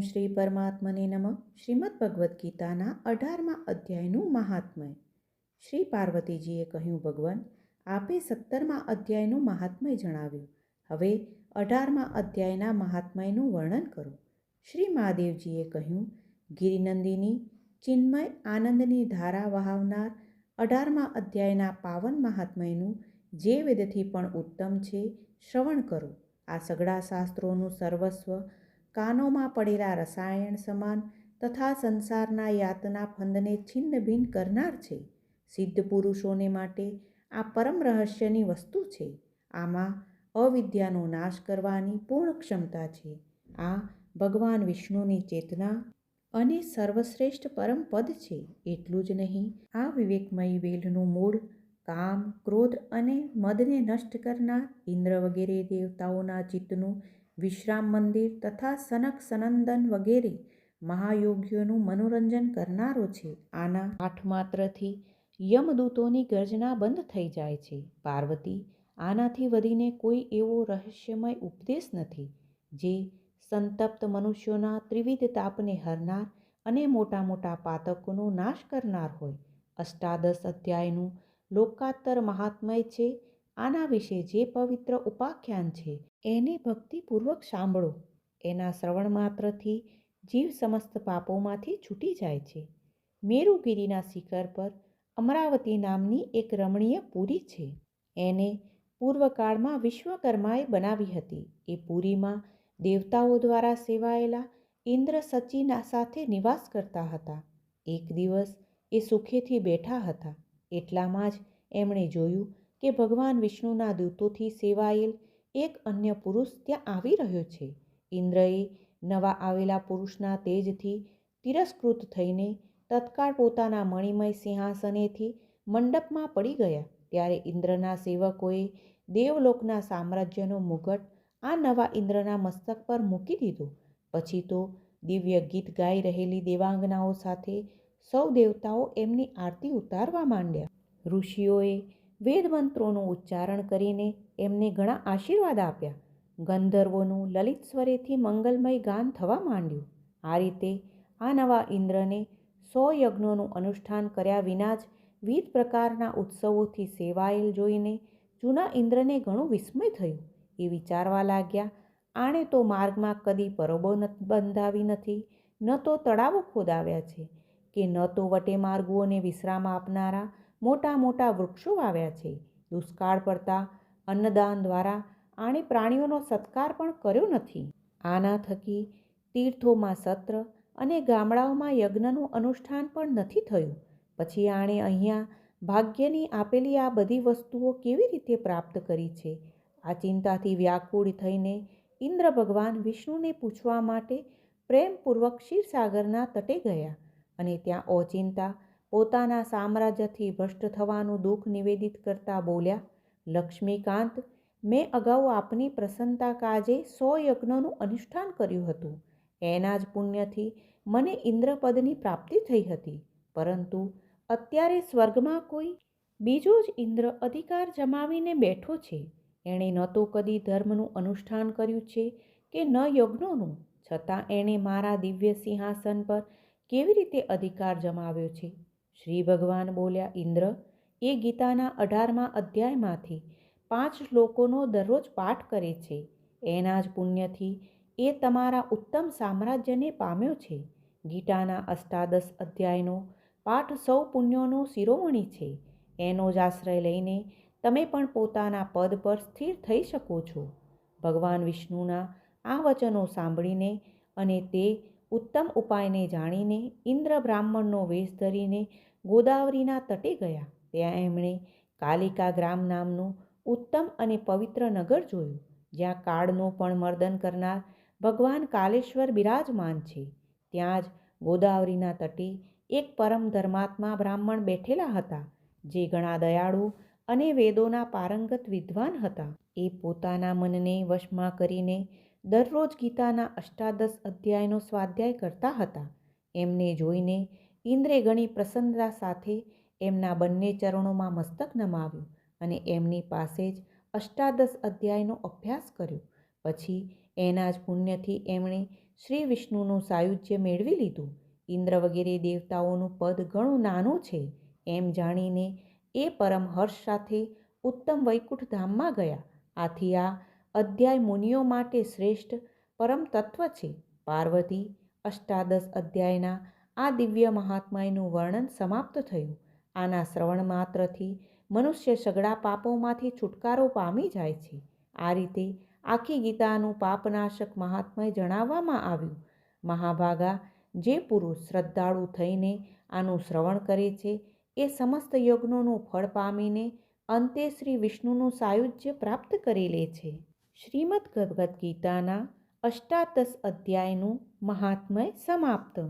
શ્રી પરમાત્મને નમઃ. શ્રીમદ ભગવદ્ ગીતાના અઢારમા અધ્યાયનું મહાત્મય. શ્રી પાર્વતીજીએ કહ્યું, ભગવાન, આપે સત્તરમા અધ્યાયનું મહાત્મય જણાવ્યું. હવે અઢારમા અધ્યાયના મહાત્મયનું વર્ણન કરો. શ્રી મહાદેવજીએ કહ્યું, ગિરિનંદિની, ચિન્મય આનંદની ધારા વહાવનાર અઢારમા અધ્યાયના પાવન મહાત્મયનું જે વેદથી પણ ઉત્તમ છે, શ્રવણ કરો. આ સગડા શાસ્ત્રોનું સર્વસ્વ કાનોમાં પડેલા રસાયણ સમાન તથા સંસારના યાતના ફંદને છિન્નભિન્ન કરનાર છે. સિદ્ધ પુરુષોને માટે આ પરમ રહસ્યની વસ્તુ છે. આમાં અવિદ્યાનો નાશ કરવાની પૂર્ણ ક્ષમતા છે. આ ભગવાન વિષ્ણુની ચેતના અને સર્વશ્રેષ્ઠ પરમ પદ છે. એટલું જ નહીં, આ વિવેકમય વેલનું મૂળ, કામ, ક્રોધ અને મદને નષ્ટ કરનાર ઇન્દ્ર વગેરે દેવતાઓના ચિત્તનું વિશ્રામ મંદિર તથા સનક સનંદન વગેરે મહાયોગીઓનું મનોરંજન કરનારો છે. આના આઠ માત્રથી યમદૂતોની ગર્જના બંધ થઈ જાય છે. પાર્વતી આનાથી વધીને કોઈ એવો રહસ્યમય ઉપદેશ નથી, જે સંતપ્ત મનુષ્યોના ત્રિવિધ તાપને હરનાર અને મોટા મોટા પાતકોનો નાશ કરનાર હોય. અષ્ટાદશ અધ્યાયનું લોકાત્તર મહાત્મય છે. આના વિશે જે પવિત્ર ઉપાખ્યાન છે, એને ભક્તિપૂર્વક સાંભળો. એના શ્રવણ માત્રથી જીવ સમસ્ત પાપોમાંથી છૂટી જાય છે. મેરુગીરીના શિખર પર અમરાવતી નામની એક રમણીય પુરી છે. એને પૂર્વકાળમાં વિશ્વકર્માએ બનાવી હતી. એ પુરીમાં દેવતાઓ દ્વારા સેવાયેલા ઇન્દ્ર સચીના સાથે નિવાસ કરતા હતા. એક દિવસ એ સુખેથી બેઠા હતા. એટલામાં જ એમણે જોયું કે ભગવાન વિષ્ણુના દૂતોથી સેવાયેલ એક અન્ય પુરુષ ત્યાં આવી રહ્યો છે. ઇન્દ્રએ નવા આવેલા પુરુષના તેજથી તિરસ્કૃત થઈને તત્કાળ પોતાના મણિમય સિંહાસનેથી મંડપમાં પડી ગયા. ત્યારે ઇન્દ્રના સેવકોએ દેવલોકના સામ્રાજ્યનો મુગટ આ નવા ઇન્દ્રના મસ્તક પર મૂકી દીધો. પછી તો દિવ્ય ગીત ગાઈ રહેલી દેવાંગનાઓ સાથે સૌ દેવતાઓ એમની આરતી ઉતારવા માંડ્યા. ઋષિઓએ વેદ મંત્રોનું ઉચ્ચારણ કરીને એમને ઘણા આશીર્વાદ આપ્યા. ગંધર્વોનું લલિત સ્વરેથી મંગલમય ગાન થવા માંડ્યું. આ રીતે આ નવા ઇન્દ્રને સો યજ્ઞોનું અનુષ્ઠાન કર્યા વિના જ વિવિધ પ્રકારના ઉત્સવોથી સેવાયેલ જોઈને જૂના ઇન્દ્રને ઘણું વિસ્મય થયું. એ વિચારવા લાગ્યા, આણે તો માર્ગમાં કદી પરબો બંધાવી નથી, ન તો તળાવો ખોદાવ્યા છે, કે ન તો વટે માર્ગોને વિશ્રામ આપનારા મોટા મોટા વૃક્ષો વાવ્યા છે. દુષ્કાળ પડતા અન્નદાન દ્વારા આણે પ્રાણીઓનો સત્કાર પણ કર્યો નથી. આના થકી તીર્થોમાં સત્ર અને ગામડાઓમાં યજ્ઞનું અનુષ્ઠાન પણ નથી થયું. પછી આણે અહીંયા ભાગ્યની આપેલી આ બધી વસ્તુઓ કેવી રીતે પ્રાપ્ત કરી છે? આ ચિંતાથી વ્યાકુળ થઈને ઇન્દ્ર ભગવાન વિષ્ણુને પૂછવા માટે પ્રેમપૂર્વક ક્ષીરસાગરના તટે ગયા અને ત્યાં ઓચિંતા પોતાના સામ્રાજ્યથી ભ્રષ્ટ થવાનું દુઃખ નિવેદિત કરતા બોલ્યા, લક્ષ્મીકાંત, મેં અગાઉ આપની પ્રસન્નતા કાજે સો યજ્ઞોનું અનુષ્ઠાન કર્યું હતું. એના જ પુણ્યથી મને ઇન્દ્રપદની પ્રાપ્તિ થઈ હતી. પરંતુ અત્યારે સ્વર્ગમાં કોઈ બીજો જ ઇન્દ્ર અધિકાર જમાવીને બેઠો છે. એણે ન તો કદી ધર્મનું અનુષ્ઠાન કર્યું છે કે ન યજ્ઞોનું. છતાં એણે મારા દિવ્ય સિંહાસન પર કેવી રીતે અધિકાર જમાવ્યો છે? શ્રી ભગવાન બોલ્યા, ઇન્દ્ર, એ ગીતાના અઢારમા અધ્યાયમાંથી પાંચ શ્લોકોનો દરરોજ પાઠ કરે છે. એના જ પુણ્યથી એ તમારા ઉત્તમ સામ્રાજ્યને પામ્યો છે. ગીતાના અષ્ટાદશ અધ્યાયનો પાઠ સૌ પુણ્યોનો શિરોમણી છે. એનો જ આશ્રય લઈને તમે પણ પોતાના પદ પર સ્થિર થઈ શકો છો. ભગવાન વિષ્ણુના આ વચનો સાંભળીને અને તે ઉત્તમ ઉપાયને જાણીને ઇન્દ્ર બ્રાહ્મણનો વેશ ધરીને ગોદાવરીના તટે ગયા. ત્યાં એમણે કાલિકા ગ્રામ નામનું ઉત્તમ અને પવિત્ર નગર જોયું, જ્યાં કાળનું પણ મર્દન કરનાર ભગવાન કાલેશ્વર બિરાજમાન છે. ત્યાં જ ગોદાવરીના તટે એક પરમ ધર્માત્મા બ્રાહ્મણ બેઠેલા હતા, જે ઘણા દયાળુ અને વેદોના પારંગત વિદ્વાન હતા. એ પોતાના મનને વશમાં કરીને દરરોજ ગીતાના અષ્ટાદશ અધ્યાયનો સ્વાધ્યાય કરતા હતા. એમને જોઈને ઇન્દ્રે ઘણી પ્રસન્નતા સાથે એમના બંને ચરણોમાં મસ્તક નમાવ્યું અને એમની પાસે જ અષ્ટાદશ અધ્યાયનો અભ્યાસ કર્યો. પછી એના જ પુણ્યથી એમણે શ્રી વિષ્ણુનું સાયુજ્ય મેળવી લીધું. ઇન્દ્ર વગેરે દેવતાઓનું પદ ઘણું નાનું છે એમ જાણીને એ પરમ હર્ષ સાથે ઉત્તમ વૈકુંઠ ધામમાં ગયા. આથી આ અધ્યાય મુનિઓ માટે શ્રેષ્ઠ પરમ તત્વ છે. પાર્વતી અષ્ટાદશ અધ્યાયના આ દિવ્ય મહાત્માયનું વર્ણન સમાપ્ત થયું. આના શ્રવણ માત્રથી મનુષ્ય સગડા પાપોમાંથી છુટકારો પામી જાય છે. આ રીતે આખી ગીતાનું પાપનાશક મહાત્મય જણાવવામાં આવ્યું. મહાભાગા જે પુરુષ શ્રદ્ધાળુ થઈને આનું શ્રવણ કરે છે, એ સમસ્ત યજ્ઞોનું ફળ પામીને અંતે શ્રી વિષ્ણુનું સાયુજ્ય પ્રાપ્ત કરી લે છે. શ્રીમદ ભગવદ્ ગીતાના અષ્ટાદશ અધ્યાયનું મહાત્મય સમાપ્ત.